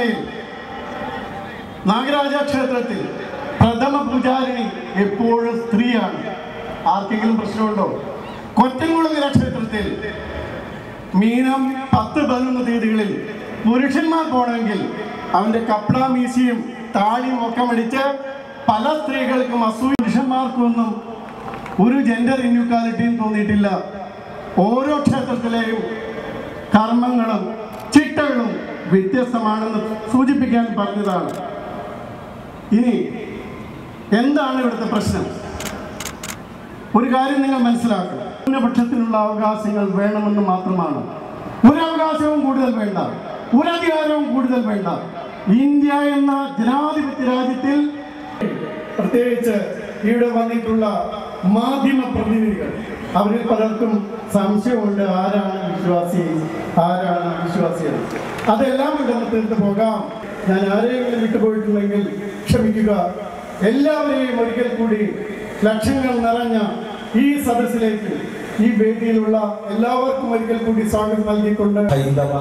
ശബരിമലയിൽ നാഗരാജ ക്ഷേത്രത്തിൽ പ്രഥമ പൂജാരിണി എപ്പോഴും സ്ത്രീയാണ്. ആർക്കെങ്കിലും പ്രശ്നമുണ്ടോ? കൊറ്റംകുളങ്ങര ക്ഷേത്രത്തിൽ മീനം പത്ത് പതിനൊന്ന് തീയതികളിൽ പുരുഷന്മാർ പോകണമെങ്കിൽ അവന്റെ കപ്പട മീശയും താടിയും ഒക്കെ മടിച്ച് പല സ്ത്രീകൾക്കും അസൂയ. ഒരു ജെൻഡർ ഇന്യൂക്വാലിറ്റിയും തോന്നിയിട്ടില്ല. ഓരോ ക്ഷേത്രത്തിലെയും കർമ്മങ്ങളും ചിട്ടകളും വ്യത്യസ്തമാണെന്ന് സൂചിപ്പിക്കാൻ പറഞ്ഞതാണ്. ഇനി എന്താണ് ഇവിടുത്തെ പ്രശ്നം? ഒരു കാര്യം നിങ്ങൾ മനസ്സിലാക്കണം. ന്യൂനപക്ഷത്തിനുള്ള അവകാശങ്ങൾ വേണമെന്ന് മാത്രമാണ്. ഒരു അവകാശവും കൂടുതൽ വേണ്ട. ഒരു അധികാരവും കൂടുതൽ വേണ്ട. ഇന്ത്യ എന്ന ജനാധിപത്യ രാജ്യത്തിൽ പ്രത്യേകിച്ച് ഇവിടെ വന്നിട്ടുള്ള മാധ്യമ പ്രതിനിധികൾ. അവരിൽ പലർക്കും സംശയമുണ്ട് ആരാണ് വിശ്വാസി ആരാണ് വിശ്വാസികൾ. അതെല്ലാം ഇവിടെ തീർത്ത് പോകാം. ഞാൻ ആരെയെങ്കിലും വിട്ടുപോയിട്ടുണ്ടെങ്കിൽ ക്ഷമിക്കുക. എല്ലാവരെയും ഒരിക്കൽ കൂടി ലക്ഷങ്ങൾ നിറഞ്ഞ ഈ സദസ്സിലേക്ക് ഈ വേദിയിലുള്ള എല്ലാവർക്കും ഒരിക്കൽ കൂടി സ്വാഗതം നൽകിക്കൊണ്ട് ഹൈന്ദവ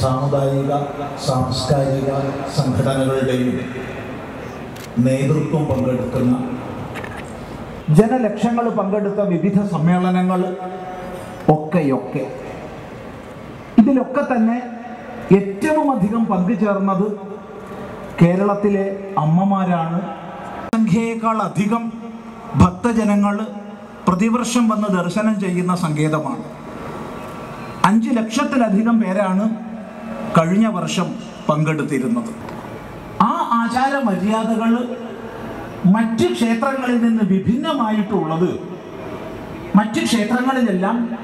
സാമുദായിക സാംസ്കാരിക സംഘടനകളുടെയും നേതൃത്വം പങ്കെടുക്കുന്ന ജനലക്ഷങ്ങൾ പങ്കെടുത്ത വിവിധ സമ്മേളനങ്ങൾ ഒക്കെയൊക്കെ. ഇതിലൊക്കെ തന്നെ ഏറ്റവും അധികം പങ്കുചേർന്നത് കേരളത്തിലെ അമ്മമാരാണ്. സംഖ്യയേക്കാൾ അധികം ഭക്തജനങ്ങൾ പ്രതിവർഷം വന്ന് ദർശനം ചെയ്യുന്ന സങ്കേതമാണ്. അഞ്ച് ലക്ഷത്തിലധികം പേരാണ് കഴിഞ്ഞ വർഷം പങ്കെടുത്തിരുന്നത്. ആ ആചാര മര്യാദകൾ മറ്റ് ക്ഷേത്രങ്ങളിൽ നിന്ന് വിഭിന്നമായിട്ടുള്ളത് മറ്റ് ക്ഷേത്രങ്ങളിലെല്ലാം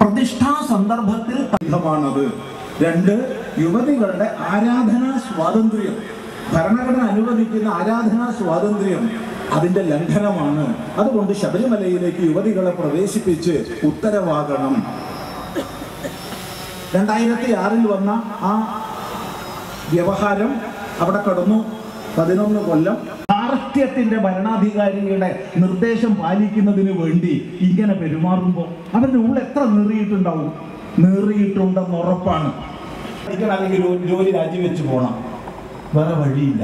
പ്രതിഷ്ഠാ സന്ദർഭത്തിൽ ബന്ധമാണത് രണ്ട് യുവതികളുടെ ആരാധനാ സ്വാതന്ത്ര്യം. ഭരണഘടന അനുവദിക്കുന്ന ആരാധനാ സ്വാതന്ത്ര്യം അതിന്റെ ലംഘനമാണ്. അതുകൊണ്ട് ശബരിമലയിലേക്ക് യുവതികളെ പ്രവേശിപ്പിച്ച് ഉത്തരവാകണം. രണ്ടായിരത്തി ആറിൽ വന്ന ആ വ്യവഹാരം അവിടെ കടന്നു. പതിനൊന്ന് കൊല്ലം ധാർഷ്ട്യത്തിന്റെ ഭരണാധികാരികളുടെ നിർദ്ദേശം പാലിക്കുന്നതിന് വേണ്ടി ഇങ്ങനെ പെരുമാറുമ്പോൾ അവരുടെ ഉള്ളിൽ എത്ര നീറിയിട്ടുണ്ടാവും? നീറിയിട്ടുണ്ടെന്ന് ഉറപ്പാണ്. അല്ലെങ്കിൽ ജോലി രാജിവെച്ച് പോകണം വേറെ വഴിയില്ല.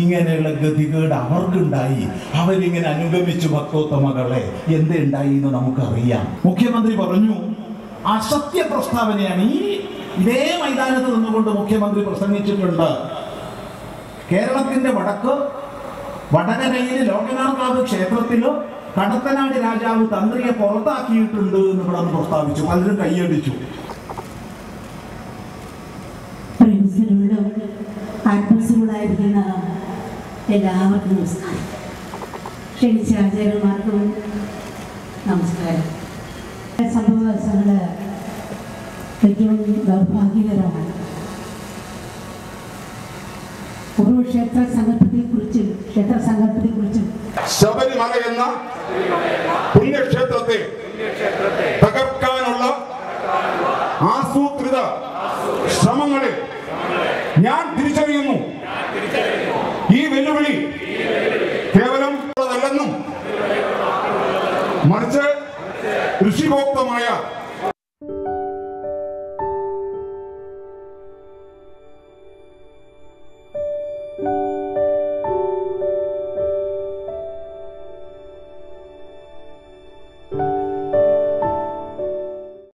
ഇങ്ങനെയുള്ള ഗതികേട് അവർക്കുണ്ടായി. അവരിങ്ങനെ അനുഗമിച്ചു ഭക്തോത്ത മകളെ എന്ത് ഉണ്ടായി എന്ന് നമുക്കറിയാം. മുഖ്യമന്ത്രി പറഞ്ഞു അസത്യ പ്രസ്താവനയാണ് ഈ ഇതേ മൈതാനത്ത് നിന്നുകൊണ്ട് മുഖ്യമന്ത്രി പ്രസംഗിച്ചിട്ടുണ്ട്. കേരളത്തിന്റെ വടക്ക് വടകരയിൽ ലോകനാഥ് ക്ഷേത്രത്തിലോ കടത്തനാട് രാജാവ് തന്ത്രിയെ പുറത്താക്കിയിട്ടുണ്ട് എന്ന് ഇവിടെ പ്രസ്താവിച്ചു. പലരും കൈയടിച്ചു ഫ്രണ്ട്സിനോടും ആത്മസുകളായിരിക്കുന്ന എല്ലാവർക്കും നമസ്കാരം. ക്ഷണിച്ച ആചാര്യന്മാർക്കും നമസ്കാരം. സംഭവങ്ങൾ ഏറ്റവും ദൗർഭാഗ്യകരമാണ്. ഒരു ക്ഷേത്ര സങ്കല്പത്തെക്കുറിച്ചും ക്ഷേത്ര സങ്കല്പത്തെക്കുറിച്ചും ശബരിമല എന്ന പുണ്യക്ഷേത്രത്തെ തകർക്കാനുള്ള ആസൂത്രിത ശ്രമങ്ങളെ ഞാൻ തിരിച്ചറിയുന്നു. ഈ വെല്ലുവിളി കേവലം ഉള്ളതല്ലെന്നും മറിച്ച് ഋഷിഭോക്തമായ